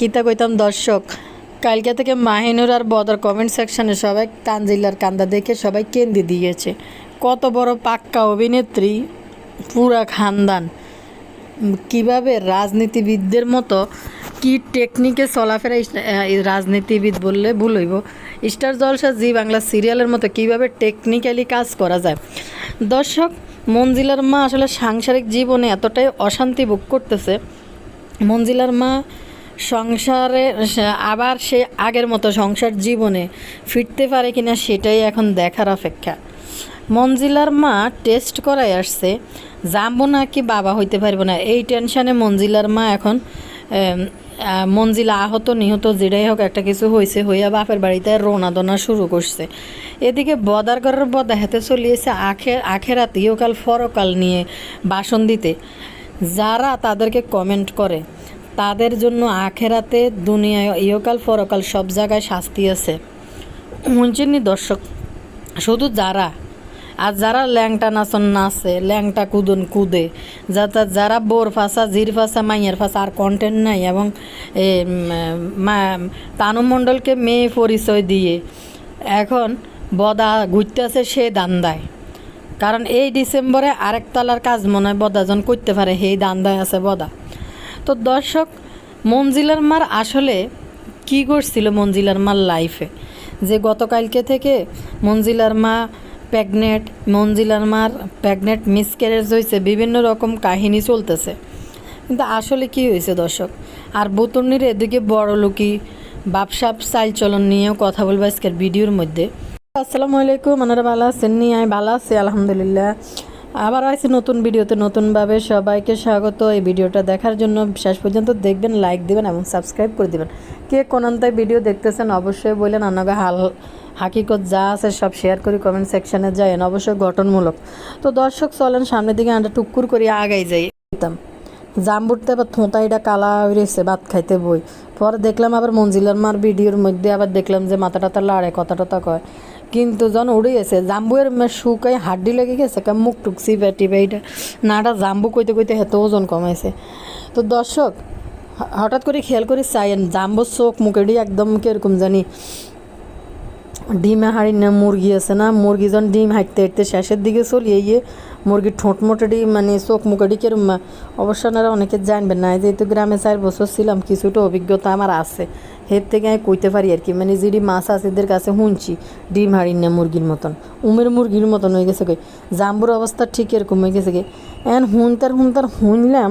কিতা কইতাম, দর্শক, কালকে থেকে মাহিনুর আর বদর কমেন্ট সেকশনে সবাই তানজিলার কান্দা দেখে সবাই কেন্দি দিয়েছে। কত বড় পাক্কা অভিনেত্রী, পুরা খানদান। কীভাবে রাজনীতিবিদদের মতো, কি টেকনিকে চলাফেরা রাজনীতিবিদ বললে ভুল হইব। স্টার জলসা, জি বাংলা সিরিয়ালের মতো কীভাবে টেকনিক্যালি কাজ করা যায়? দর্শক, মঞ্জিলার মা আসলে সাংসারিক জীবনে এতটাই অশান্তি ভোগ করতেছে। মঞ্জিলার মা সংসারে আবার সে আগের মতো সংসার জীবনে ফিরতে পারে কিনা সেটাই এখন দেখার অপেক্ষা। মঞ্জিলার মা টেস্ট করাই আসছে, যাব না কি বাবা হইতে পারব না? এই টেনশানে মঞ্জিলার মা এখন মঞ্জিলা আহত নিহত যেটাই হোক একটা কিছু হয়েছে হইয়া বাপের বাড়িতে রোনা দোনা শুরু করছে। এদিকে বদার ঘরের বদা হাতে চলিয়েছে আখের আখেরাত ইহকাল ফরকাল নিয়ে বাসন দিতে। যারা তাদেরকে কমেন্ট করে তাদের জন্য আখেরাতে দুনিয়ায় ইহকাল ফরকাল সব জায়গায় শাস্তি আছে। শুনছেননি দর্শক শুধু যারা আর যারা ল্যাংটা নাচন নাচে ল্যাংটা কুদন কুদে যাতে যারা বোর ফাঁসা জির ফাঁসা মাইয়ের ফাঁসা আর কন্টেন্ট নাই এবং এ, উম, মা- তানু মেয়ে পরিচয় দিয়ে এখন বদা ঘুরতেছে সে দান্দায়। কারণ এই ডিসেম্বরে আরেক তলার কাজ মনে হয় বদাজন করতে পারে সেই দান্দায় আছে বদা। তো দর্শক মঞ্জিলার মার আসলে কি করছিল মঞ্জিলার মার লাইফে যে গতকালকে থেকে মঞ্জিলার মা প্রেগনেন্ট মঞ্জিলার মার প্রেগনেন্ট মিসক্যারেজ হয়েছে বিভিন্ন রকম কাহিনী চলতেছে। কিন্তু আসলে কি হয়েছে দর্শক? আর বুতর্নির এদিকে বড় লোকই বাপসাপ চাল চলন নিয়েও কথা বলব আজকের ভিডিওর মধ্যে। আসসালামু আলাইকুম আপনারা ভালো আছেন নি? আমি ভালো আছি, আলহামদুলিল্লাহ। আবার আছি নতুন ভিডিওতে নতুনভাবে সবাইকে স্বাগত। এই ভিডিওটা দেখার জন্য শেষ পর্যন্ত দেখবেন লাইক দিবেন এবং সাবস্ক্রাইব করে দিবেন। কে কোনান্তায় ভিডিও দেখতেছেন অবশ্যই বললেন আনাগা হাল হাকিকত যা আছে সব শেয়ার করি কমেন্ট সেকশনে যায়েন অবশ্যই গঠনমূলক। তো দর্শক, চলেন সামনের দিকে আমরা টুকুর করি আগাই যাই। জাম্বুরতে আবার থোঁতাইটা কালা হয়েছে ভাত খাইতে বই। পরে দেখলাম আবার মঞ্জিলার মার ভিডিওর মধ্যে আবার দেখলাম যে মাথা টাথা লাড়ে কথা টথা কয়। কিন্তু জন উড়ে গেছে জাম্বুয়ের শুকাই হাড্ডি লেগে গেছে, কা মুখ টুকছি বেটি এইটা নাটা জাম্বু কইতে কইতে হেত ওজন কমাইছে। তো দর্শক হঠাৎ করে খেয়াল করে চাইন জাম্বুর চোখ মুখেডি একদম কীরকম জানি ডিমে হাড়ি না মুরগি আছে না মুরগি যখন ডিম হাঁটতে হাঁটতে শেষের দিকে চলিয়ে মুরগির ঠোঁট মোটাডি মানে চোখ মুখেডি কেরম অবশ্য আপনারা অনেকে জানবেন না, যেহেতু গ্রামে চার বছর ছিলাম, কিছুটা অভিজ্ঞতা আমার আছে। হের থেকে আমি কইতে পারি আর কি মানে যেটি মাছ আছে এদের কাছে শুনছি ডিম হাড়ি না মুরগির মতন। উমের মুরগির মতন হয়ে গেছে কই? জাম্বুর অবস্থা ঠিক এরকম হয়ে গেছে কি এন হুনতার হুনতার শুনলাম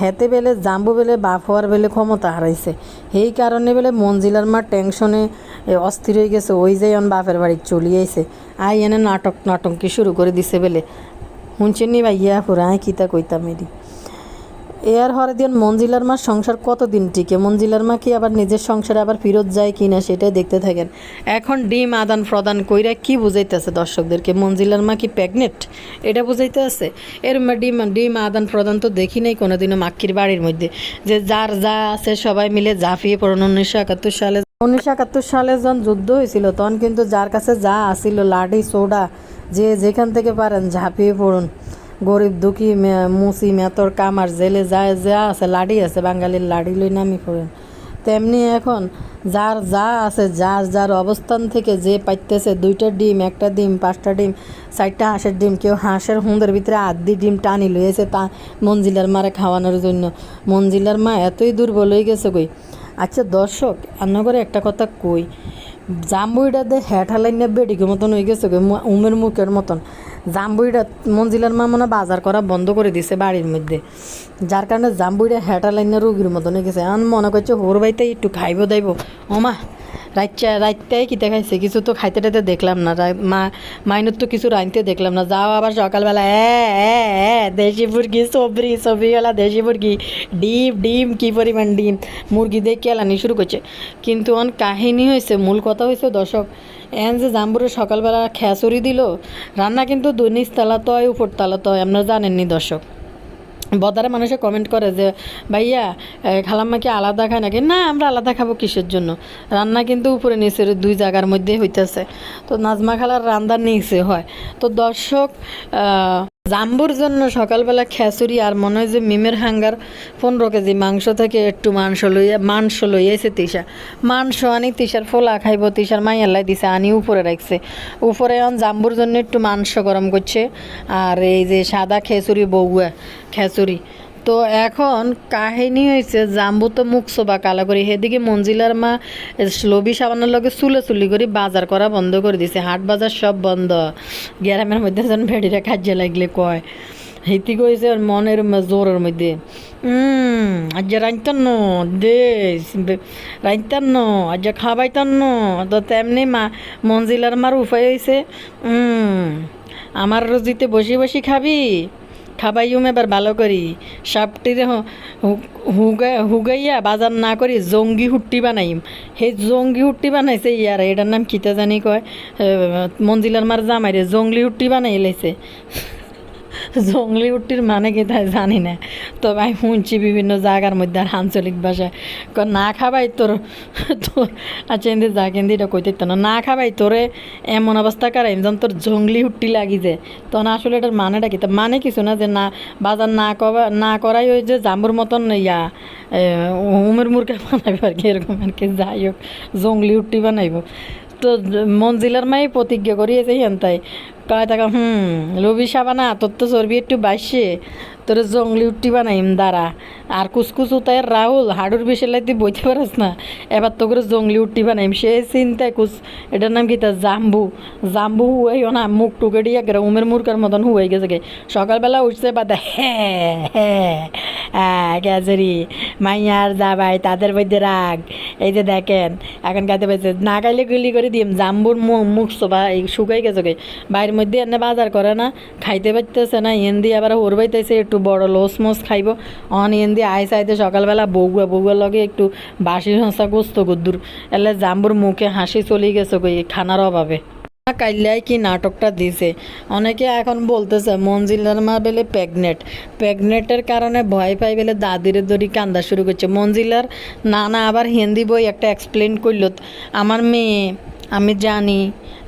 হেতে বেলে জাম্বু বেলে বাপ হওয়ার বেলে ক্ষমতা হারাইছে। সেই কারণে বেলে মঞ্জিলার মা টেনশনে অস্থির হয়ে গেছে, ওই যে অন বাপের বাড়ি চলিয়ে আইছে আই এনে নাটক নাটঙ্কি শুরু করে দিছে বেলে। শুনছেন নি ভাই ইয়া পুরা আই কিতা কইতাম এদি এর হরে দিন মঞ্জিলার মা সংসার কতদিন টিকে? মঞ্জিলার মা কি আবার নিজের সংসারে আবার ফিরত যায় কি না সেটাই দেখতে থাকেন। এখন ডিম আদান প্রদান কইরা কি বুঝাইতেছে দর্শকদেরকে? মঞ্জিলার মা কি প্রেগনেন্ট? এটা বুঝাইতে আছে? এর ডিম ডিম আদান প্রদান তো দেখি নাই কোনোদিনও মাক্কির বাড়ির মধ্যে। যে যার যা আছে সবাই মিলে ঝাঁপিয়ে পড়ুন উনিশশো একাত্তর সালে উনিশশো একাত্তর সালে যখন যুদ্ধ হয়েছিল, তখন কিন্তু যার কাছে যা আসিল লাঠি সোডা যে যেখান থেকে পারেন ঝাঁপিয়ে পড়ুন। গরিব, দুঃখী মুসি, মেতর, কামার, জেলে যা যা আছে লাড়ি আছে, বাঙালির লাড়ি লই নামি পড়েন। তেমনি এখন যার যা আছে, যার যার অবস্থান থেকে যে পাইতেছে, দুইটা ডিম, একটা ডিম, পাঁচটা ডিম, চারটা হাঁসের ডিম, কেউ হাঁসের হুঁদের ভিতরে আধি ডিম টানি লইয়েছে তা মঞ্জিলার মারে খাওয়ানোর জন্য। মঞ্জিলার মা এতই দুর্বল হয়ে গেছে কই? আচ্ছা দর্শক রান্না করে একটা কথা কই জাম্বুইটা দে হ্যাট হালাই না বেডিকের মতন হয়ে গেছে উমের মুখের মতন। জাম্বুইটা মঞ্জিলার মা মনে বাজার করা বন্ধ করে দিছে বাড়ির মধ্যে। যার কারণে জাম্বুইটা হ্যাট হালাই না রুগীর মতন গেছে। এখন মনে করছে হোর বাইতে একটু খাইব, দাইব। ওমা রাইচা রাইতাই কিতে খাইছে? কিছু তো খাইতে টাইতে দেখলাম না। মা মাইনত তো কিছু রাইতে দেখলাম না। যাও আবার সকালবেলা, এ দেশি মুরগি, সবরি, সবরিওয়ালা দেশি মুরগি। ডিম ডিম, কি পরিমাণ ডিম? মুরগি দিয়ে কেলানি শুরু করছে। কিন্তু অন কাহিনী হয়েছে মূল কথা হয়েছে দর্শক, এন যে জাম্বুরে সকালবেলা খেসরি দিল, রান্না কিন্তু দুই নিচতলা তো হয়, উপর তলা তো হয়, আপনারা জানেননি দর্শক। বদারে মানুষে কমেন্ট করে যে, ভাইয়া খালাম খালাম্মা কি আলাদা খায় নাকি? না, আমরা আলাদা খাব কিসের জন্য? রান্না কিন্তু উপরে নিচের দুই জায়গার মধ্যে হইতেছে। তো নাজমা খালার রান্নার নিচে হয়। তো দর্শক জাম্বুর জন্য সকালবেলা খেঁচুরি আর মনে হয় যে মিমের হাঙ্গার পনেরো কেজি মাংস থেকে একটু মাংস লইয়া মাংস লইয়াছে তিসা মাংস আনি তিসার ফোলা খাইব তিসার মাইয়াল্লাই দিছে, আনি উপরে রাখছে উপরে এখন জাম্বুর জন্য একটু মাংস গরম করছে। আর এই যে সাদা খেঁচুরি বউয়া খেচুরি তো এখন কাহিনী হয়েছে জাম্বু তো মুখ সোবা কালা করি। সেদিকে মঞ্জিলার মা লবি সাবানের লগে চুলে চুলি করে, বাজার করা বন্ধ করে দিছে। হাট বাজার সব বন্ধ। গ্রামের মধ্যে যেন ভেড়িরা খাদ্য লাগলে কয়। হেতি কইছে ওর মনের জোরের মধ্যে আজ রাইতান দে রাইতান আজ খাবাইতান তো তেমনি মা, মঞ্জিলার মার উপায় হয়েছে আমার রুজিতে বসে বসে খাবি? খাবাইও এবার ভালো করি। সাপটিরে হুগা হুগাইয়া বাজার না করি জঙ্গি হুট্টি বানাইম। সেই জঙ্গি হুট্টি বানাইছে ইয়ার এটার নাম কিতা জানি কয়? এ, মঞ্জিলার মার জামাইরে জঙ্গলি হুট্টি বানাই লাইছে। জঙ্গলি উট্টির মানে কি তাই জানি না। তবে আমি শুনছি বিভিন্ন জায়গার মধ্যে আর আঞ্চলিক ভাষায়। না খাবাই তোর তোর আচ্ছা এমনি যা কেন্দি এটা কইতে না। না খাবাই তোরে এমন অবস্থা কারাইম যেন তোর জঙ্গলি হুট্টি লাগি যে, তখন আসলে এটার মানেটা কি? তা মানে কিছু না যে না, বাজার না করা না করাই ওই যে জাম্বুর মতন ইয়া উমের মুরগা বানাইব আর কি, এরকম আর কি, যাই হোক জঙ্গলি হুট্টি বানাইব। তো মঞ্জিলার মাই প্রতিজ্ঞা করিয়েছে হেন তাই। কয় টাকা হুম রবি সাবানা তোর তো চর্বি একটু বাইসে তোর জঙ্গলি উঠটি বানাইম, দাঁড়া। আর কুসকুস উতায় রাহুল, হাডুর বেশি লাইতে বইতে পারিস না। এবার তো করে জঙ্গলি উঠটি বানাইম। সে চিন্তায় কুস, এটার নাম কি তা জাম্বু। জাম্বু হুয়াইও না, মুখ টুকে দিয়ে একবারে উমের মুরকার মতন হুয়াই গেছে গে। সকালবেলা উঠছে বাদে হ্যাঁ হ্যাঁ গেজরি, মাইয়ার যাবাই তাদের মধ্যে রাগ। এই যে দেখেন, এখন গাতে পাইছে না খাইলে গুলি করে দিম। জাম্বুর মুখ সোবা এই শুকাই গেছে গে। বাইরের মধ্যে এনে বাজার করে না, খাইতে পারতেছে না এন দিয়ে আবার ওর বাইতেছে একটু বড় লোস মোস খাইব। অন দিয়ে আইস আইতে সকালবেলা বউয়া বউয়ার লগে একটু বাসি হসা গোস্ত গুদ্দুর এলে জাম্বুর মুখে হাসি চলে গেছে গই খানার অভাবে। কাইল্লাই কি নাটকটা দিছে? অনেকে এখন বলতেছে মঞ্জিলার মা বেলে প্রেগনেন্ট প্রেগনেন্টের কারণে ভয় পাই বেলে দাদিরে দড়ি কান্দা শুরু করছে। মঞ্জিলার নানা আবার হিন্দি বই একটা এক্সপ্লেন করল। আমার মেয়ে আমি জানি,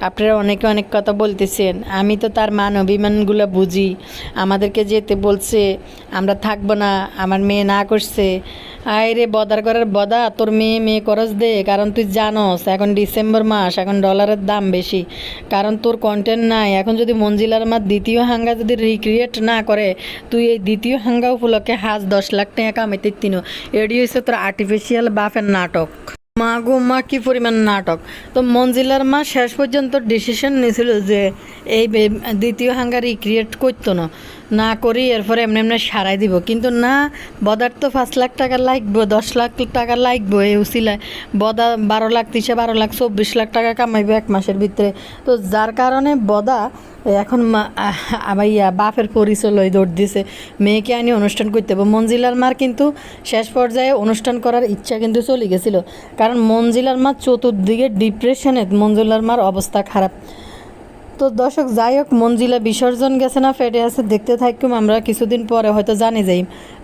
আপনারা অনেকে অনেক কথা বলতেছেন, আমি তো তার মান অভিমানগুলো বুঝি। আমাদেরকে যেতে বলছে, আমরা থাকব না, আমার মেয়ে না করছে। আয় রে বদার করার বদা, তোর মেয়ে মেয়ে করস দে, কারণ তুই জানস, এখন ডিসেম্বর মাস, এখন ডলারের দাম বেশি। কারণ তোর কন্টেন্ট নাই, এখন যদি মঞ্জিলার মা দ্বিতীয় হাঙ্গা যদি রিক্রিয়েট না করে, তুই এই দ্বিতীয় হাঙ্গা উপলক্ষে হাজ দশ লাখ টাকা কামাইতে তিনো। এডি হচ্ছে তোর আর্টিফিশিয়াল বাফের নাটক। মা গো, মা, কি পরিমাণ নাটক? তো মঞ্জিলার মা শেষ পর্যন্ত ডিসিশন নিয়েছিল যে এই দ্বিতীয় হাঙ্গারি ক্রিয়েট করতো না। না করি, এরপরে এমনি এমনি সারাই দিব। কিন্তু না, বদার তো পাঁচ লাখ টাকা লাগবে, দশ লাখ টাকা লাগবে এই উসিলায় বদা বারো লাখ তিসে বারো লাখ, চব্বিশ লাখ টাকা কামাইবে এক মাসের ভিতরে। তো যার কারণে বদা এখন মা- ইয়া বাপের পরিচয় লই দৌড় দিছে। মেয়েকে আনি অনুষ্ঠান করতে হবে। মঞ্জিলার মার কিন্তু শেষ পর্যায়ে অনুষ্ঠান করার ইচ্ছা কিন্তু চলে গেছিল। কারণ মঞ্জিলার মা চতুর্দিকে ডিপ্রেশনে মঞ্জিলার মার অবস্থা খারাপ। তো দর্শক, যাই হোক, মঞ্জিলা বিসর্জন গেছে না, ফেটে আছে, দেখতে থাকুম আমরা কিছুদিন পরে হয়তো জানি যাই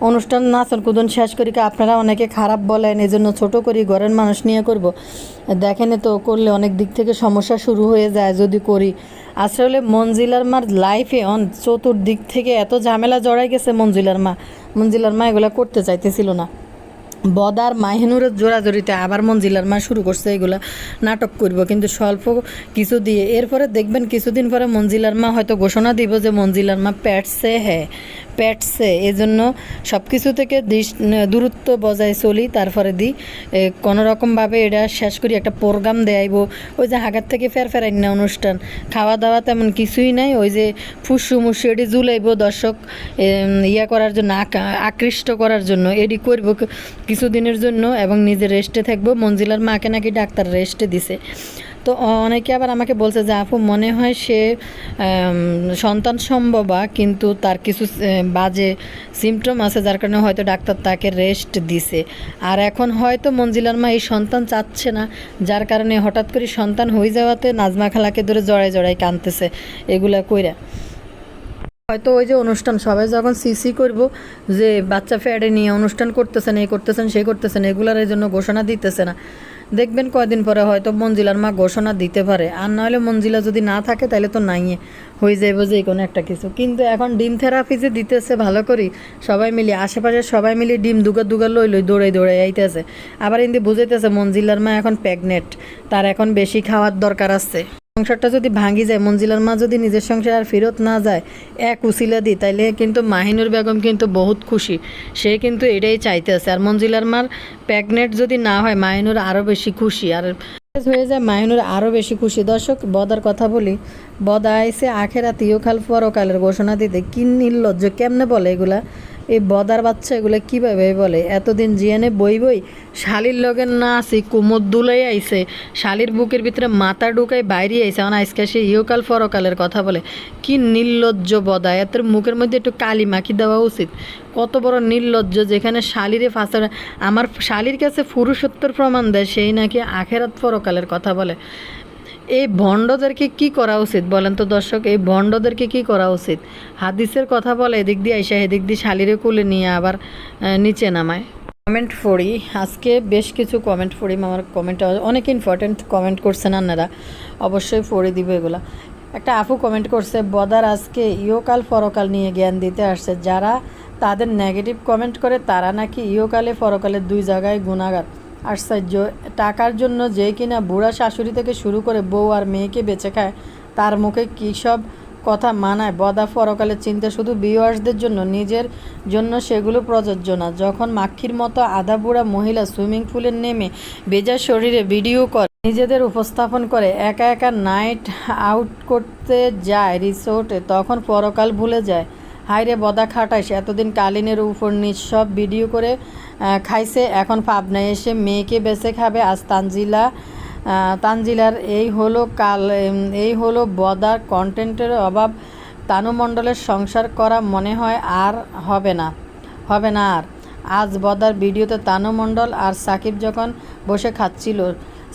অনুষ্ঠান নাচন কুদন শেষ করি আপনারা অনেকে খারাপ বলেন এই জন্য ছোটো করি, ঘরের মানুষ নিয়ে করব। দেখেন তো করলে অনেক দিক থেকে সমস্যা শুরু হয়ে যায় যদি করি। আসলে মঞ্জিলার মার লাইফে অন চতুর্দিক থেকে এত ঝামেলা জড়াই গেছে মঞ্জিলার মা। মঞ্জিলার মা এগুলো করতে চাইতেছিল না। বদার মাহিনুরের জোরাজোরিতে আবার মঞ্জিলার মা শুরু করছে এগুলা নাটক করব, কিন্তু স্বল্প কিছু দিয়ে। এরপরে দেখবেন কিছুদিন পরে মঞ্জিলার মা হয়তো ঘোষণা দিব যে মঞ্জিলার মা প্যাটসে হ্যাঁ প্যাটসে এজন্য সব কিছু থেকে দূরত্ব বজায় চলি তারপরে দিই এ, কোনো রকমভাবে এটা শেষ করি একটা প্রোগ্রাম দেয়াইব। ওই যে হাগার থেকে ফের ফেরাই না অনুষ্ঠান। খাওয়া দাওয়া তেমন কিছুই নাই ওই যে ফুসু মুসু এটি জুলাইব দর্শক ইয়া করার জন্য আক- আকৃষ্ট করার জন্য এডি করব কিছুদিনের জন্য এবং নিজে রেস্টে থাকব। মঞ্জিলার মাকে নাকি ডাক্তার রেস্টে দিছে। তো অনেকে আবার আমাকে বলছে যে, আপু, মনে হয় সে সন্তান সম্ভবা, কিন্তু তার কিছু বাজে সিমটম আছে, যার কারণে হয়তো ডাক্তার তাকে রেস্ট দিছে। আর এখন হয়তো মঞ্জিলার মা এই সন্তান চাচ্ছে না, যার কারণে হঠাৎ করে সন্তান হয়ে যাওয়াতে নাজমা খালাকে ধরে জড়াই জড়াই কানতেছে এগুলা কইরা। হয়তো ওই যে অনুষ্ঠান, সবাই যখন সিসি করব, যে বাচ্চা ফ্যাডে নিয়ে অনুষ্ঠান করতেছেন এই করতেছেন সেই করতেছেন এগুলার এই জন্য ঘোষণা দিতেছে না। দেখবেন কয়দিন পরে হয়তো মঞ্জিলার মা ঘোষণা দিতে পারে। আর নাহলে মঞ্জিলা যদি না থাকে, তাহলে তো নাই হয়ে যাইব যে কোনো একটা কিছু। কিন্তু এখন ডিম থেরাপি যে দিতেছে ভালো করি, সবাই মিলে, আশেপাশে সবাই মিলে ডিম দুগা দুগা লই লই দৌড়াই দৌড়াই আইতেছে। আবার ইন্দি বুঝাইতেছে মঞ্জিলার মা এখন প্রেগনেন্ট, তার এখন বেশি খাওয়ার দরকার আছে। সংসারটা যদি ভাঙি যায়, মঞ্জিলার মা যদি নিজের সংসার আর ফেরত না যায়, এক উসিলা দিই, তাইলে কিন্তু মাহিনুর বেগম কিন্তু বহুত খুশি। সে কিন্তু এটাই চাইতেছে আর মঞ্জিলার মার প্রেগনেন্ট যদি না হয়, মাহিনুর আরও বেশি খুশি। আর হয়ে যায়, মাহিনুর আরও বেশি খুশি। দর্শক, বদার কথা বলি, বদা আইসে আখেরা তিয়খাল পরকালের ঘোষণা দিতে। কি নির্লজ্জ, কেমনে বলে এগুলা? এই বদার বাচ্চা এগুলো কীভাবে বলে? এতদিন জিয়ানে বই বই, শালির লগের না আসি কুমোর দুলাই আইছে। শালির বুকের ভিতরে মাথা ঢুকাই বাইরে আইছে। আমার আজকে সে ইহকাল ফরকালের কথা বলে। কি নির্লজ্জ বদা এত মুখের মধ্যে একটু কালি মাখি দেওয়া উচিত। কত বড় নির্লজ্জ যেখানে শালিরে ফাঁসা আমার শালির কাছে পুরুষত্বর প্রমাণ দেয়, সেই নাকি আখেরাত ফরকালের কথা বলে। এই ভণ্ডদেরকে কি করা উচিত বলেন তো দর্শক? এই ভণ্ডদেরকে কি করা উচিত? হাদিসের কথা বলে এদিক দিয়ে আইসা, এদিক দিয়ে শালিরে কুলে নিয়ে আবার নিচে নামায়। কমেন্ট পড়ি। আজকে বেশ কিছু কমেন্ট পড়ি, আমার কমেন্ট অনেক ইম্পর্টেন্ট কমেন্ট করছেন আপনারা অবশ্যই পড়ে দিব এগুলা। একটা আপু কমেন্ট করছে, বদার আজকে ইয়োকাল পরকাল নিয়ে জ্ঞান দিতে আসছে। যারা তাদের নেগেটিভ কমেন্ট করে, তারা নাকি ইয়োকালে পরকালে দুই জায়গায় গুণাগার। আশ্চর্য। টাকার জন্য যে কিনা বুড়া শাশুড়ি থেকে শুরু করে বউ আর মেয়েকে বেঁচে খায়, তার মুখে কী সব কথা মানায়? বদা পরকালের চিন্তা শুধু ভিউয়ার্সদের জন্য, নিজের জন্য সেগুলো প্রযোজ্য না। যখন মাক্ষির মতো আধা বুড়া মহিলা সুইমিং পুলে নেমে বেজার শরীরে ভিডিও করে, নিজেদের উপস্থাপন করে, একা একা নাইট আউট করতে যায় রিসোর্টে, তখন পরকাল ভুলে যায়। হাইরে বদা খাটাইস, এতদিন কালিনের উপর নিচ সব ভিডিও করে খাইছে। এখন পাবনায় এসে মেয়েকে বেছে খাবে। আজ তানজিলা তানজিলার এই হলো কাল এই হলো বদার কন্টেন্টের অভাব। তানুমণ্ডলের সংসার করা মনে হয় আর হবে না হবে না আর। আজ বদার ভিডিওতে তানুমণ্ডল আর সাকিব যখন বসে খাচ্ছিল,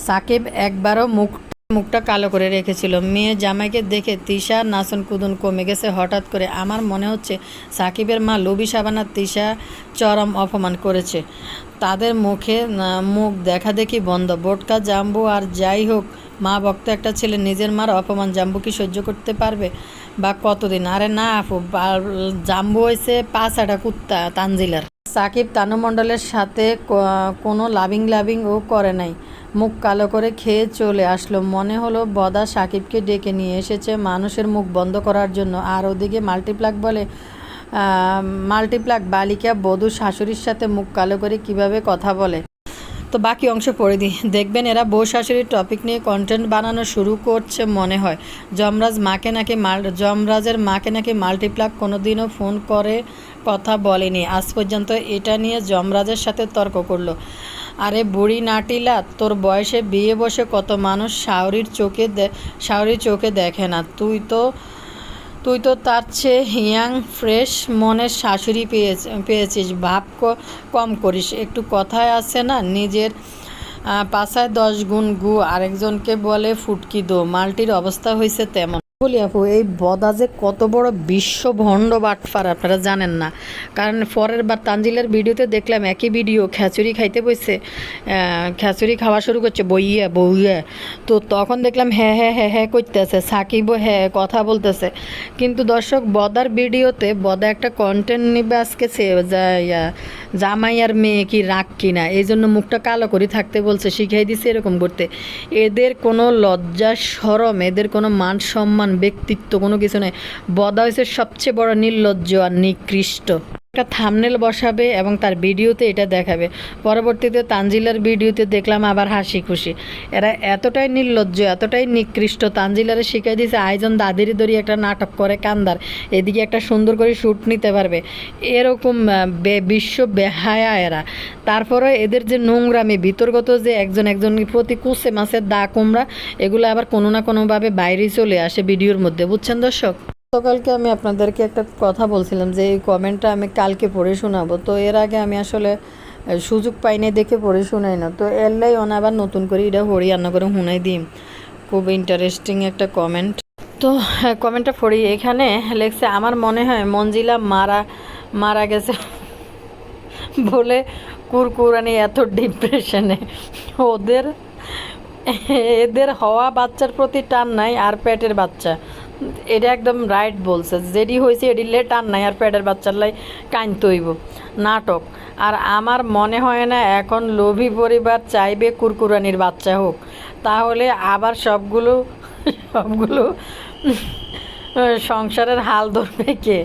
সাকিব একবারও মুখ মুখটা কালো করে রেখেছিল। মেয়ে জামাইকে দেখে তিশা নাচন কুদন কমে গেছে। হঠাৎ করে আমার মনে হচ্ছে সাকিবের মা লবি সাবানা তিশা চরম অপমান করেছে। তাদের মুখে মুখ দেখা দেখি বন্ধ। বোটকা, জাম্বু আর যাই হোক, মা ভক্ত একটা ছেলে, নিজের মার অপমান জাম্বু কি সহ্য করতে পারবে? বা কতদিন? আরে না আপু জাম্বু হয়েছে পাঁচ আটা কুত্তা, তানজিলার। সাকিব তানু মণ্ডলের সাথে কোনো লাভিং লাভিং ও করে নাই। মুখ কালো করে খেয়ে চলে আসলো। মনে হলো বদা সাকিবকে ডেকে নিয়ে এসেছে মানুষের মুখ বন্ধ করার জন্য। আর ওদিকে মাল্টিপ্লাক বলে মাল্টিপ্লাক বালিকা বধূ শাশুড়ির সাথে মুখ কালো করে কীভাবে কথা বলে? তো বাকি অংশ পড়ে দিই। দেখবেন এরা বউ শাশুড়ির টপিক নিয়ে কন্টেন্ট বানানো শুরু করছে মনে হয়। যমরাজ মাকে নাকি মাল, যমরাজের মাকে নাকি মাল্টিপ্লাক কোনোদিনও ফোন করে কথা বলেনি। আজ পর্যন্ত এটা নিয়ে যমরাজের সাথে তর্ক করল। আরে বুড়ি নাটিলা, তোর বয়সে বিয়ে বসে কত মানুষ শাওরির চোখে শাওরির চোখে দেখে না। তুই তো তুই তো তার চেয়ে হিয়াং ফ্রেশ মনের শাশুড়ি পেয়েছ, পেয়েছিস। ভাব কম করিস। একটু কথায় আছে না, নিজের পাশায় দশ গুণ গু, আরেকজনকে বলে ফুটকি দো। মালটির অবস্থা হয়েছে তেমন। বলি আপু, এই বদা যে কত বড় বিশ্ব ভণ্ড বাটফার, আপনারা জানেন না। কারণ পরের বার তানজিলের ভিডিওতে দেখলাম একই ভিডিও খ্যাচুরি খাইতে বসছে খ্যাচুরি খাওয়া শুরু করছে, বইয়া বইয়া। তো তখন দেখলাম হ্যাঁ হ্যাঁ হ্যাঁ হ্যাঁ করতেছে সাকিবও হ্যাঁ কথা বলতেছে। কিন্তু দর্শক, বদার ভিডিওতে বদা একটা কন্টেন্ট নিবে আজকে সে জামাই আর মেয়ে কি রাগ কিনা এই জন্য মুখটা কালো করে থাকতে বলছে, শিখাই দিছে এরকম করতে। এদের কোনো লজ্জা, সরম, এদের কোনো মান সম্মান ব্যক্তিত্ব কোনো কিছু নেই। বদা হয়েছে সবচেয়ে বড় নির্লজ্জ আর নিকৃষ্ট। একটা থামনেল বসাবে এবং তার ভিডিওতে এটা দেখাবে। পরবর্তীতে তানজিলার ভিডিওতে দেখলাম আবার হাসি খুশি। এরা এতটাই নির্লজ্জ, এতটাই নিকৃষ্ট, তানজিলারে শিখাই দিয়েছে আয়োজন দাদির দড়ি একটা নাটক করে, কান্দার। এদিকে একটা সুন্দর করে শ্যুট নিতে পারবে। এরকম বিশ্ব বেহায়া এরা। তারপরে এদের যে নোংরামি বিতর্গত যে একজন একজন প্রতি কুসে মাছের দা কুমড়া, এগুলো আবার কোনো না কোনোভাবে বাইরে চলে আসে ভিডিওর মধ্যে। বুঝছেন দর্শক? গতকালকে আমি আপনাদেরকে একটা কথা বলছিলাম যে এই কমেন্টটা আমি কালকে পড়ে শোনাবো। তো এর আগে আমি আসলে সুযোগ পাইনি দেখে পড়ে শোনাই না। তো এরলাই অন আবার নতুন করে এটা হরি রান্না করে শুনাই দিই খুব ইন্টারেস্টিং একটা কমেন্ট তো হ্যাঁ, কমেন্টটা পড়ি। এখানে লেখছে আমার মনে হয় মঞ্জিলা মারা মারা গেছে। বলে কুরকুরানি এত ডিপ্রেশনে ওদের এদের হওয়া বাচ্চার প্রতি টান নাই আর পেটের বাচ্চা। এটা একদম রাইট বলছে যেডি হয়েছে এডিলে টান নাই আর পেটের বাচ্চার লাই কান তৈব। নাটক। আর আমার মনে হয় না এখন লোভী পরিবার চাইবে কুরকুরানির বাচ্চা হোক। তাহলে আবার সবগুলো সবগুলো সংসারের হাল ধরবে কে?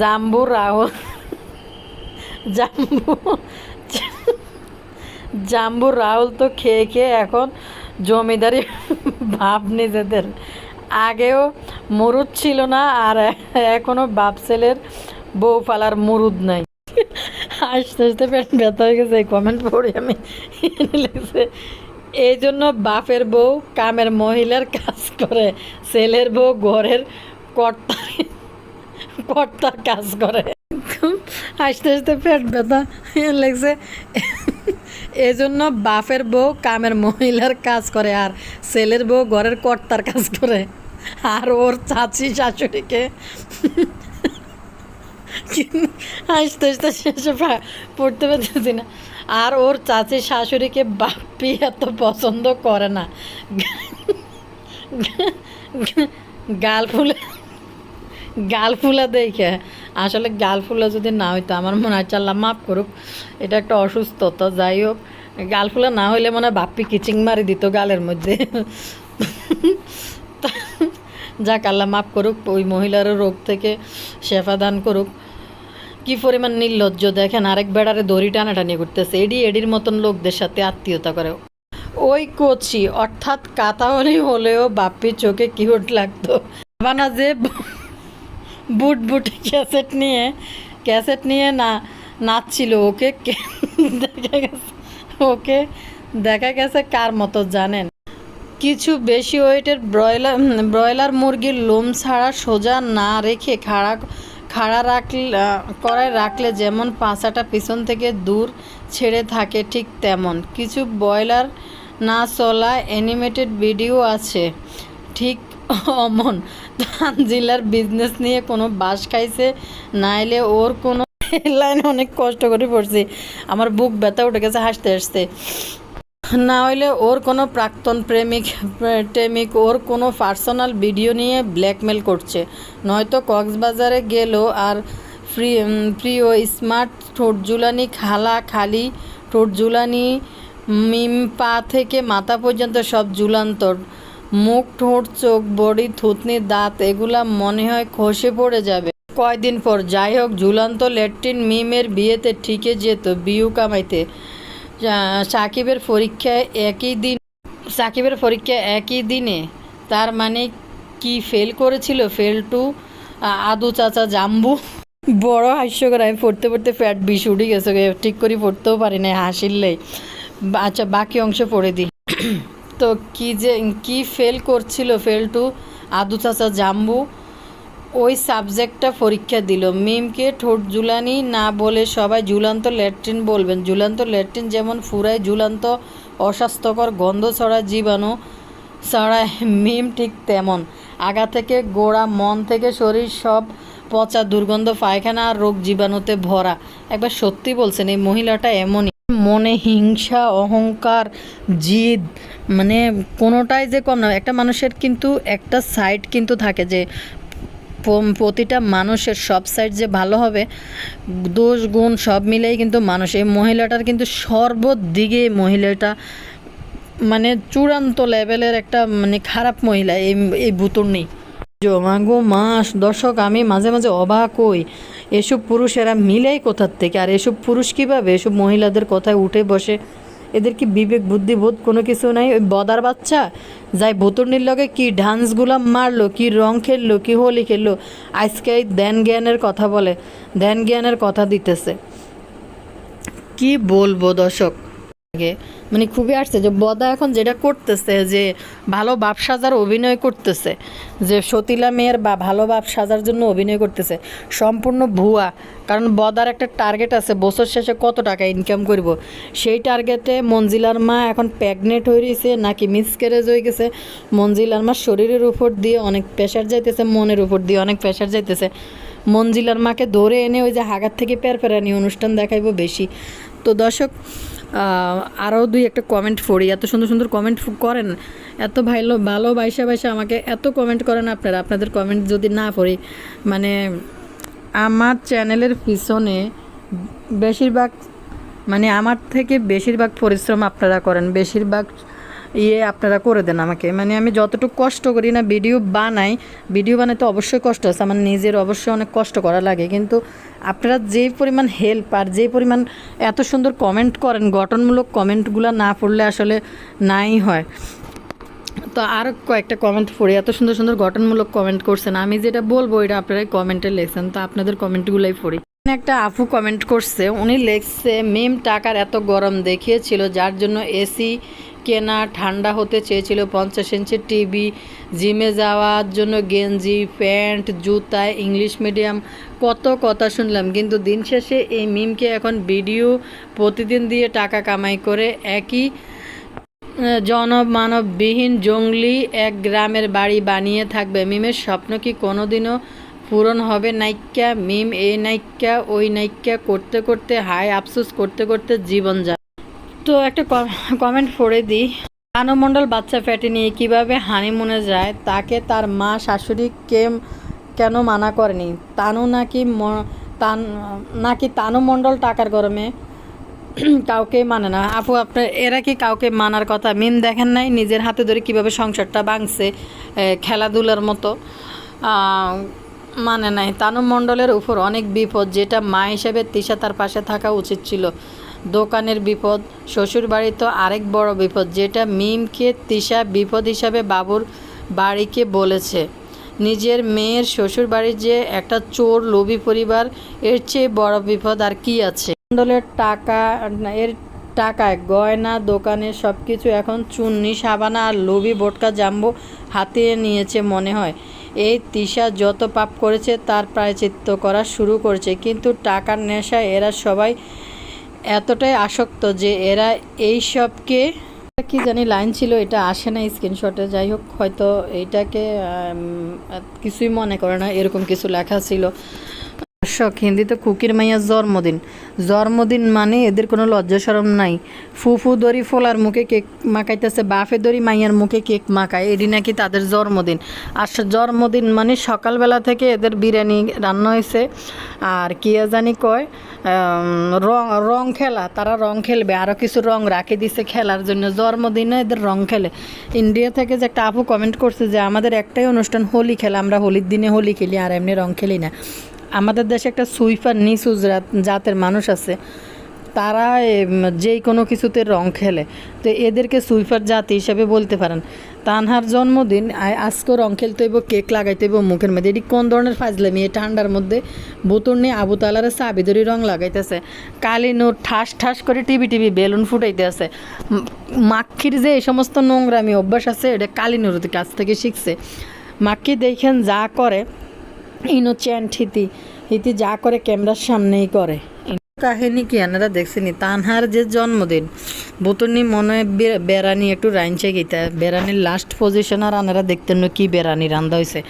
জাম্বু রাহুল, জাম্বু জাম্বু রাহুল তো খেয়ে খেয়ে এখন জমিদারি ভাব নিজেদের। আগেও মরুদ ছিল না আর এখনও বাপ ছেলের বউ ফালার মরুদ নাই। আস্তে আস্তে পেট ব্যথা হয়ে গেছে, এই কমেন্ট পড়ে আমি লিখছে। এই জন্য বাপের বউ কামের মহিলার কাজ করে, ছেলের বউ ঘরের কর্তা কর্তার কাজ করে। আস্তে আস্তে পেট ব্যথা লাগছে এই জন্য বাপের বউ কামের মহিলার কাজ করে আর ছেলের বউ ঘরের কর্তার কাজ করে। আর ওর চাচি, শাশুড়িকে। আস্তে আস্তে শেষে পড়তে পারতেছি না। আর ওর চাচি, শাশুড়িকে বাপ্পি এত পছন্দ করে না। গাল ফুলে, গাল ফুলা দেখে। আসলে গাল ফুলা যদি না হইতো, আমার মনে হয় চাল্লা, মাফ করুক, এটা একটা অসুস্থতা, যাই হোক। গাল ফুলা না হইলে মনে হয় বাপ্পি কিচিং মারি দিত গালের মধ্যে। যাক, আল্লাহ মাফ করুক, ওই মহিলার রোগ থেকে শেফা দান করুক। কি পরিমাণ নির্লজ্জ, দেখেন, আরেক বেড়ারে দড়ি টানাটানি করতেছে। এডি, এডির মতন লোকদের সাথে আত্মীয়তা করে। ওই কোচি, অর্থাৎ কাতাহলি হলেও বাপ্পির চোখে কিউট লাগতো। বানা যে বুট বুট ক্যাসেট নিয়ে ক্যাসেট নিয়ে না, নাচছিল ওকে। দেখা গেছে, ওকে দেখা গেছে কার মতো জানেন? কিছু বেশি ওয়েটের ব্রয়লার ব্রয়লার মুরগির লোম ছাড়া সোজা না রেখে খাড়া খাড়া রাখলে করায় রাখলে যেমন পাছাটা পিছন থেকে দূর ছেড়ে থাকে ঠিক তেমন। কিছু ব্রয়লার না চলা অ্যানিমেটেড ভিডিও আছে, ঠিক অমন। তানজিলার বিজনেস নিয়ে কোনো বাস খাইছে, নাইলে ওর কোনো লাইন অনেক কষ্ট করে পড়ছি। আমার বুক ব্যথা উঠে গেছে হাসতে হাসতে। না হইলে ওর কোনো প্রাক্তন প্রেমিক প্রেমিক, ওর কোনো পার্সোনাল ভিডিও নিয়ে ব্ল্যাকমেল করছে। নয়তো কক্সবাজারে গেল আর ফ্রি প্রিয় স্মার্ট ঠোঁট জুলানি খালা খালি ঠোঁট জুলানি মিম পা থেকে মাথা পর্যন্ত সব জুলান্তর মুখ, ঠোঁট, চোখ, বডি, থুতনি, দাঁত, এগুলা মনে হয় খসে পড়ে যাবে। কয়দিন পর, যাই হোক, ঝুলন্ত ল্যাট্রিন মিমের বিয়েতে ঠিকে যেত বিউ কামাইতে। সাকিবের পরীক্ষায় একই দিন, সাকিবের পরীক্ষা একই দিনে। তার মানে কি ফেল করেছিল? ফেল টু আদু চাচা জাম্বু। বড় হাস্যকর, আমি পড়তে পড়তে ফ্যাট বিষ উঠে গেছে, ঠিক করে পড়তেও পারি না হাসিলেই বা- আচ্ছা বাকি অংশ পড়ে দিই। তো কি যে, কি ফেল করছিল ফেল টু আদু চাচা জাম্বু, ওই সাবজেক্টটা পরীক্ষা দিল। মিমকে ঠোঁট ঝুলানি, না বলে সবাই ঝুলান্ত ল্যাট্রিন বলবেন। ঝুলান্ত ল্যাট্রিন যেমন ফুরায় ঝুলান্ত অস্বাস্থ্যকর গন্ধ ছড়া জীবাণু ছড়ায়, মিম ঠিক তেমন। আগা থেকে গোড়া, মন থেকে শরীর সব পচা দুর্গন্ধ, পায়খানা আর রোগ জীবাণুতে ভরা। একবার সত্যি বলছেন, এই মহিলাটা এমনই। মনে হিংসা, অহংকার, জিদ মানে কোনোটাই যে কম না। একটা মানুষের কিন্তু একটা সাইড কিন্তু থাকে যে প্রতিটা মানুষের সব সাইড যে ভালো হবে, দোষ, গুণ সব মিলেই কিন্তু মানুষ। এই মহিলাটার কিন্তু সর্বদিকে মহিলাটা মানে চূড়ান্ত লেভেলের একটা মানে খারাপ মহিলা এই এই বুতুর নেই মাস, দর্শক, আমি মাঝে মাঝে অবাক হই। এসব পুরুষেরা মিলেই কোথার থেকে? আর এসব পুরুষ কীভাবে? এসব মহিলাদের কথায় উঠে বসে? এদের কি বিবেক, বুদ্ধি, বোধ কোনো কিছু নাই? ওই বদার বাচ্চা? যাই বোতরনির লগে কি ডান্সগুলা মারলো, কি রং খেললো, কি হোলি খেললো? আজকে এই ধ্যান জ্ঞানের কথা বলে। ধ্যান জ্ঞানের কথা দিতেছে। কি বলব দর্শক? আগে মানে খুবই আসছে যে বদা এখন যেটা করতেছে যে ভালো বাপ সাজার অভিনয় করতেছে, যে সতীলা মেয়ের বা ভালো বাপ সাজার জন্য অভিনয় করতেছে, সম্পূর্ণ ভুয়া। কারণ বদার একটা টার্গেট আছে, বছর শেষে কত টাকা ইনকাম করব? সেই টার্গেটে মঞ্জিলার মা এখন প্রেগনেন্ট হয়ে রয়েছে, নাকি মিসক্যারেজ হয়ে গেছে। মঞ্জিলার মা শরীরের উপর দিয়ে অনেক প্রেশার যাইতেছে, মনের উপর দিয়ে অনেক প্রেশার যাইতেছে। মঞ্জিলার মাকে ধরে এনে ওই যে হাগার থেকে পেরপেরানি অনুষ্ঠান দেখাইবো বেশি। তো দর্শক আরও দুই একটা কমেন্ট পড়ি। এত সুন্দর সুন্দর কমেন্ট করেন, এত ভালো ভালো বাইসা বাইসা আমাকে এত কমেন্ট করেন আপনারা। আপনাদের কমেন্ট যদি না পড়ি মানে আমার চ্যানেলের পিছনে বেশিরভাগ মানে আমার থেকে বেশিরভাগ পরিশ্রম আপনারা করেন। বেশিরভাগ ইয়ে আপনারা করে দেন আমাকে। মানে আমি যতটুকু কষ্ট করি না, ভিডিও বানাই, ভিডিও বানাইতে অবশ্যই কষ্ট আছে। আমার নিজের অবশ্যই অনেক কষ্ট করা লাগে। কিন্তু আপনারা যে পরিমাণ হেল্প আর যে পরিমাণ এত সুন্দর কমেন্ট করেন, গঠনমূলক কমেন্টগুলো না পড়লে আসলে নাই হয়। তো আর কয়েকটা কমেন্ট পড়ে। এত সুন্দর সুন্দর গঠনমূলক কমেন্ট করছেন। আমি যেটা বলব এটা আপনারা কমেন্টে লেখছেন তো আপনাদের কমেন্টগুলোই পড়ি। একটা আফু কমেন্ট করছে। উনি লেখছে, মেম, টাকার এত গরম দেখিয়েছিল, যার জন্য এসি কেনা ঠান্ডা হতে চেয়েছিল পঞ্চাশ ইঞ্চি টিভি, জিমে যাওয়ার জন্য গেঞ্জি, প্যান্ট, জুতা, ইংলিশ মিডিয়াম, কত কথা শুনলাম। কিন্তু দিন শেষে এই মিমকে এখন ভিডিও প্রতিদিন দিয়ে টাকা কামাই করে একই জনমানববিহীন জঙ্গলি এক গ্রামের বাড়ি বানিয়ে থাকবে। মিমের স্বপ্ন কি কোনোদিনও পূরণ হবে? নাইক্যা মিম, এই নাইক্যা ওই নাইক্যা করতে করতে হায়, আফসোস করতে করতে জীবন যায়। তো একটা কমেন্ট পড়ে দিই। আনমণ্ডল বাচ্চা ফ্যাটে নিয়ে কীভাবে হানিমুনে যায়, তাকে তার মা, শাশুড়ি কে কেন মানা করেনি? তানু নাকি তান, নাকি তানু মণ্ডল টাকার গরমে কাউকে মানে না। আপু আপনার এরা কি কাউকে মানার কথা? মিম দেখেন নাই? নিজের হাতে ধরে কীভাবে সংসারটা ভাঙছে খেলাধুলার মতো। মানে নাই। তানু মণ্ডলের উপর অনেক বিপদ, যেটা মা হিসেবে তিশা তার পাশে থাকা উচিত ছিল। দোকানের বিপদ শ্বশুর বাড়ি তো আরেক বড় বিপদ, যেটা মিমকে তিশা বিপদ হিসাবে বাবুর বাড়িকে বলেছে। নিজের মেয়ের শ্বশুর বাড়ির যে একটা চোর লোভী পরিবার, এর চেয়ে বড় বিপদ আর কি আছে? মণ্ডলের টাকা, এর টাকায় গয়না দোকানে সব কিছু এখন চুন্নি, সাবানা আর লোভি বোটকা জাম্বো হাতিয়ে নিয়েছে মনে হয়। এই তিশা যত পাপ করেছে, তার প্রায়চিত্ত করা শুরু করেছে, কিন্তু টাকার নেশায় এরা সবাই এতটাই আসক্ত যে এরা এই সবকে কি জানি লাইন ছিল, এটা আসে না স্ক্রিনশটে যাই হোক, হয়তো এইটাকে কিছুই মনে করে না, এরকম কিছু লেখা ছিল। দর্শক, হিন্দিতে কুকির মাইয়ার জন্মদিন। জন্মদিন মানে এদের কোনো লজ্জা সরম নাই। ফুফু দড়ি ফোলার মুখে কেক মাখাইতেছে বাফে দড়ি মাইয়ার মুখে কেক মাখায় এটি নাকি তাদের জন্মদিন। আর জন্মদিন মানে সকালবেলা থেকে এদের বিরিয়ানি রান্না হয়েছে আর কি জানি কয় রং রং খেলা, তারা রং খেলবে আরও কিছু রং রাখে দিছে খেলার জন্য। জন্মদিনে এদের রং খেলে। ইন্ডিয়া থেকে যে একটা আপু কমেন্ট করছে যে, আমাদের একটাই অনুষ্ঠান হোলি খেলা, আমরা হোলির দিনে হোলি খেলি, আর এমনি রং খেলি না। আমাদের দেশে একটা সুইফার নিসুজ জাতের মানুষ আছে। তারা যেই কোনো কিছুতে রং খেলে। তো এদেরকে সুইফার জাতি হিসেবে বলতে পারেন। তানহার জন্মদিন, আ- আজকেও রং খেলতে হইব, কেক লাগাইতে হইব মুখের মধ্যে। এটি কোন ধরনের ফাজলামি? এই ঠান্ডার মধ্যে বোতল নিয়ে আবু তালারে চাবি রং লাগাইতেছে। কালি নোট ঠাস ঠাস করে টিভি টিভি বেলুন ফুটাইতে আছে। মাক্ষির যে এই সমস্ত নোংরামি অভ্যাস আছে, এটা কালী নুর কাছ থেকে শিখছে। মাক্ষি দেখেন যা করে ইনোচেন্ট হিতি হিতি যা করে ক্যামেরার সামনেই করে। কাহিনী কি আনারা দেখছেনি তানহার যে জন্মদিন বুতনি মনে বে- বেড়ানি একটু রাইনছে গীতা। বেড়ানির লাস্ট পজিশন আর আনারা দেখতেন কি বেড়ানি রান্দা হয়েছে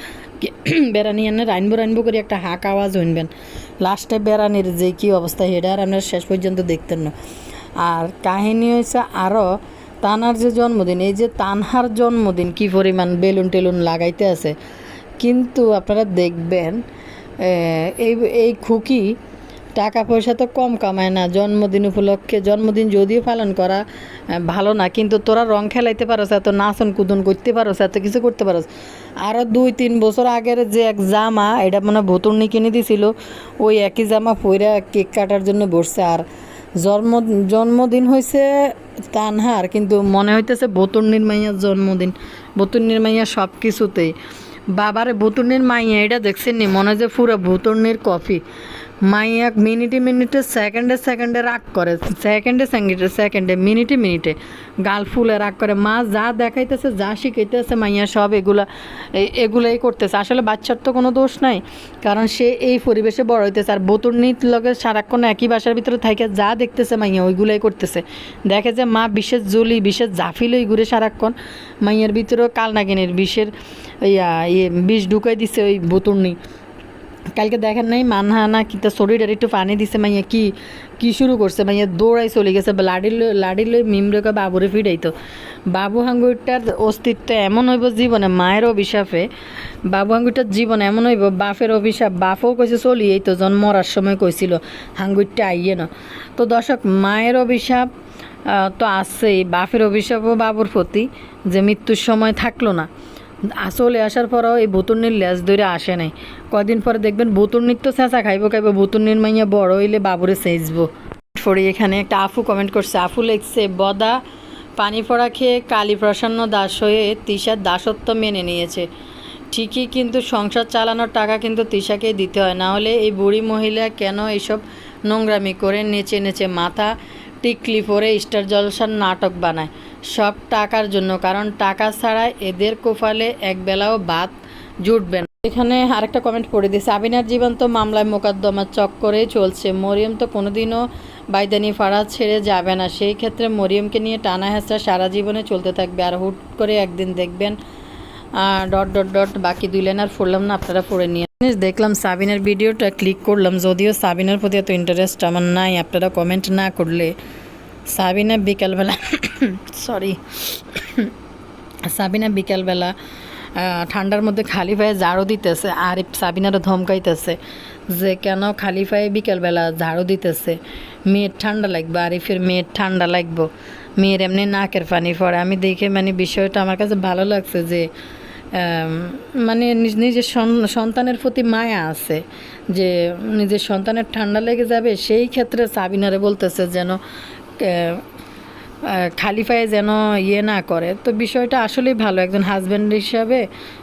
বেড়ানি এনে রাইনবো রাইনবো করে একটা হাঁক আওয়াজ হইনবেন। লাস্টে বেড়ানির যে কি অবস্থা, সেটা আর আপনারা শেষ পর্যন্ত দেখতেন না। আর কাহিনী হয়েছে আরও তানার যে জন্মদিন, এই যে তানহার জন্মদিন কি পরিমাণ বেলুন টেলুন লাগাইতে আছে কিন্তু আপনারা দেখবেন এই এই খুকি টাকা পয়সা তো কম কামায় না, জন্মদিন উপলক্ষে, জন্মদিন যদিও পালন করা ভালো না, কিন্তু তোরা রং খেলাইতে পারোস, এত নাচন কুদন করতে পারোস, এত কিছু করতে পারোস। আরও দুই তিন বছর আগের যে এক জামা, এটা মানে ভুতুর্নি কিনে দিছিল, ওই একই জামা পইরা কেক কাটার জন্য বসছে, আর জন্ম, জন্মদিন হয়েছে তানহার, কিন্তু মনে হইতেছে বতুর্নির মাইয়ার জন্মদিন বতুর্নির মাইয়া সব কিছুতেই বাবারে ভুতুর্নির মাইয়া এটা দেখছেন নি মনে যে পুরো ভুতুর্নির কফি মাইয়া মিনিটে মিনিটে, সেকেন্ডে সেকেন্ডে রাগ করে। সেকেন্ডে সেকেন্ডে সেকেন্ডে মিনিটে মিনিটে গাল ফুলে রাগ করে। মা যা দেখাইতেছে, যা শিখাইতেছে মাইয়া, সব এগুলা এগুলাই করতেছে। আসলে বাচ্চার তো কোনো দোষ নাই, কারণ সে এই পরিবেশে বড় হইতেছে। আর বতুর্নির লগে সারাক্ষণ একই বাসার ভিতরে থাকে, যা দেখতেছে মাইয়া, ওইগুলাই করতেছে। দেখে যে মা বিশেষ জলি, বিশেষ জাফিলই ঘুরে সারাক্ষণ। মাইয়ার ভিতরেও কালনাগিনের বিষের ইয়া ইয়ে বিষ ঢুকাই দিছে ওই বতুর্নি কালকে দেখেন নাই, মানহানা কিন্তু শরীরের একটু পানি দিছে, মাইয়া কি কি শুরু করছে, মাইয়া দৌড়াই চলে গেছে, লাড়ি লই লাড়ি লই মিমরেকে বাবুরে ফিরাইতো। বাবু হাঙ্গুরটার অস্তিত্ব এমন হইব জীবনে মায়ের অভিশাপে। বাবু হাঙ্গুরটার জীবন এমন হইব বাফের অভিশাপ, বাপও কইছে চলি, এই তো জন মরার সময় কইছিল, হাঙ্গুরটা আইয়ে না। তো দর্শক, মায়ের অভিশাপ তো আছেই বাফের অভিশাপও বাবুর প্রতি, যে মৃত্যুর সময় থাকল না। আসলে আসার পরও এই বুতুর্নির লেজ ধরে আসে নাই। কদিন পরে দেখবেন বুতুর্নির তো চেঁচা খাইব খাইব বুতুর্নির মাইয়া বড় হইলে বাবুরে সেচবো পরে এখানে একটা আফু কমেন্ট করছে, আফু লিখছে, বদা, পানি পড়া খেয়ে কালী প্রসন্ন দাস হয়ে তিশার দাসত্ব মেনে নিয়েছে। ঠিকই কিন্তু সংসার চালানোর টাকা কিন্তু তিশাকেই দিতে হয়। না হলে এই বুড়ি মহিলা কেন এইসব নোংরামি করে নেচে নেচে মাথা টিকলি পরে স্টার জলসার নাটক বানায়? সব টাকার জন্য, কারণ টাকা ছাড়া এদের কোফালে একবেলাও ভাত জুটবে না। এখানে আরেকটা কমেন্ট পড়ে দিয়েছে আবিনার জীবন তো মামলায় মোকদ্দমা চক্করেই চলছে, মরিয়ম তো কোনোদিনও বাইদানি ফাড়া ছেড়ে যাবে না। সেই ক্ষেত্রে মরিয়মকে নিয়ে টানা হেঁচড়া সারা জীবনে চলতে থাকবে, আর হুট করে একদিন দেখবেন ডট ডট ডট, বাকি দুই লাইন আর পড়লাম না, আপনারা পড়ে নিয়ে দেখলাম সাবিনের ভিডিওটা ক্লিক করলাম, যদিও সাবিনের প্রতি এত ইন্টারেস্ট আমার নাই, আপনারা কমেন্ট না করলে। সাবিনা বিকালবেলা সরি সাবিনা বিকালবেলা ঠান্ডার মধ্যে খালি পায়ে ঝাড়ু দিতেছে, আর সাবিনারও ধমকাইতেছে যে, কেন খালি পায়ে বিকালবেলা ঝাড়ু দিতেছে? মেয়ের ঠান্ডা লাগবে, আরিফের মেয়ের ঠান্ডা লাগবো, মেয়ের এমনি নাকের পানি পড়ে। আমি দেখে মানে বিষয়টা আমার কাছে ভালো লাগছে যে মানে নিজ- নিজের সন- সন্তানের প্রতি মায়া আছে যে, নিজের সন্তানের ঠান্ডা লেগে যাবে, সেই ক্ষেত্রে সাবিনারে বলতেছে যেন আহ, আহ, খালি পায়ে যেন ইয়ে না করে। তো বিষয়টা আসলেই ভালো একজন হাজব্যান্ড হিসাবে।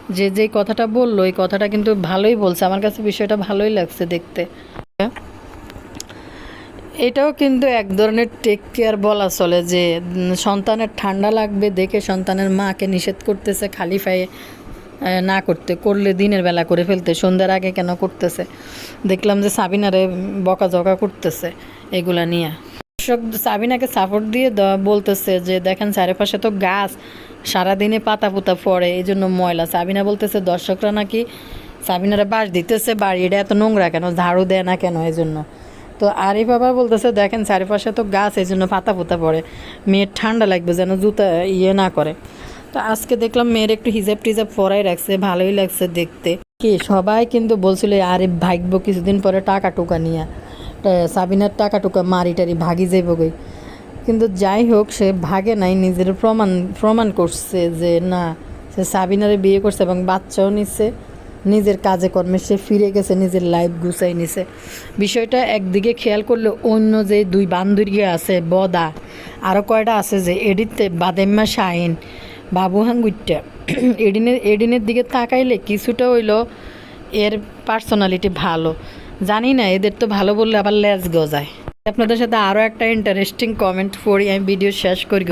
যে যে কথাটা বলল এই কথাটা কিন্তু ভালোই বলছে। আমার কাছে বিষয়টা ভালোই লাগছে দেখতে। এটাও কিন্তু এক ধরনের টেক কেয়ার বলা চলে যে সন্তানের ঠান্ডা লাগবে দেখে সন্তানের মাকে নিষেধ করতেছে খালি পায়ে না করতে করলে দিনের বেলা করে ফেলতে সন্ধ্যার আগে কেন করতেছে? দেখলাম যে সাবিনারে বকাঝকা করতেছে এগুলা নিয়ে। দর্শক সাবিনাকে সাপোর্ট দিয়ে বলতেছে যে, দেখেন চারিপাশে তো গাছ, সারাদিনে পাতা পুতা পড়ে এই জন্য ময়লা। সাবিনা বলতেছে, দর্শকরা নাকি সাবিনারা বাস দিতেছে বাড়িটা এত নোংরা কেন? ঝাড়ু দেয় না কেন এই জন্য তো আরিফ বাবা বলতেছে, দেখেন চারিপাশে তো গাছ এই জন্য পাতা পুতা পড়ে। মেয়ের ঠান্ডা লাগবে যেন জুতা ইয়ে না করে। তো আজকে দেখলাম মেয়ের একটু হিজাব টিজাব পরাই রাখছে, ভালোই লাগছে দেখতে। কি, সবাই কিন্তু বলছিল, আরিফ ভাগবো কিছুদিন পরে টাকা টুকা নিয়ে। সাবিনার টাকা টুকা মারি টারি ভাগি যাইব গই কিন্তু যাই হোক সে ভাগে নাই, নিজের প্রমাণ প্রমাণ করছে যে না, সে সাবিনারে বিয়ে করছে এবং বাচ্চাও নিচ্ছে নিজের কাজে কর্মে সে ফিরে গেছে, নিজের লাইফ গুছাই নিছে। বিষয়টা একদিকে খেয়াল করলে অন্য যে দুই বান্ধবী আছে, বদা আরও কয়টা আছে যে এডিতে বাদেম্মা শাহিন বাবু এডিনের এডিনের দিকে তাকাইলে কিছুটা হইল এর পার্সোনালিটি ভালো। জানি না, এদের তো ভালো বললে আবার লেজ গজায়। আপনাদের সাথে আরও একটা ইন্টারেস্টিং কমেন্ট পড়ি, আমি ভিডিও শেষ করি।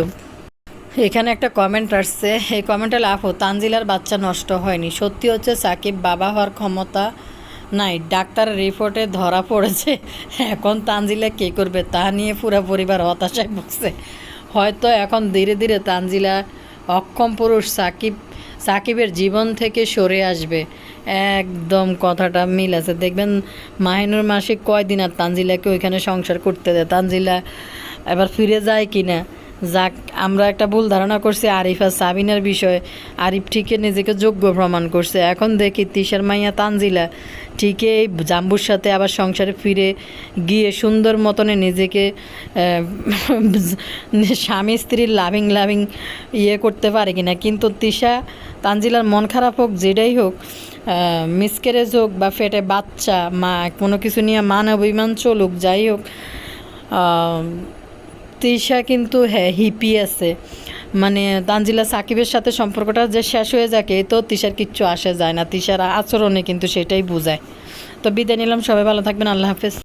এখানে একটা কমেন্ট আসছে, এই কমেন্টে লাভ তানজিলার বাচ্চা নষ্ট হয়নি। সত্যি হচ্ছে সাকিব বাবা হওয়ার ক্ষমতা নাই, ডাক্তার রিপোর্টে ধরা পড়েছে। এখন তানজিলা কে করবে তা নিয়ে পুরো পরিবার হতাশায় ভুগছে। হয়তো এখন ধীরে ধীরে তানজিলা অক্ষম পুরুষ সাকিব সাকিবের জীবন থেকে সরে আসবে। একদম কথাটা মিল আছে। দেখবেন মাহিনুর মাসিক কয়দিন আর তানজিলাকে ওইখানে সংসার করতে দেয়। তানজিলা এবার ফিরে যায় কি না যাক, আমরা একটা ভুল ধারণা করছি, আরিফ আর সাবিনার বিষয়ে। আরিফ ঠিকই নিজেকে যোগ্য প্রমাণ করছে। এখন দেখি তিশার মাইয়া তানজিলা ঠিকই জাম্বুর সাথে আবার সংসারে ফিরে গিয়ে সুন্দর মতনে নিজেকে স্বামী স্ত্রীর লাভিং লাভিং ইয়ে করতে পারে কিনা। কিন্তু তিশা তানজিলার মন খারাপ হোক, যেটাই হোক মিসক্যারেজ হোক বা ফেটে বাচ্চা, মা, কোনো কিছু নিয়ে মান অভিমান চলুক, যাই হোক তৃষা কিন্তু হ্যাঁ হিপি আছে। মানে তানজিলা সাকিবের সাথে সম্পর্কটা যে শেষ হয়ে যাকে, তো তৃষার কিচ্ছু আসে যায় না। তৃষার আচরণে কিন্তু সেটাই বোঝায়। তো বিদায় নিলাম, সবাই ভালো থাকবেন, আল্লাহ হাফেজ।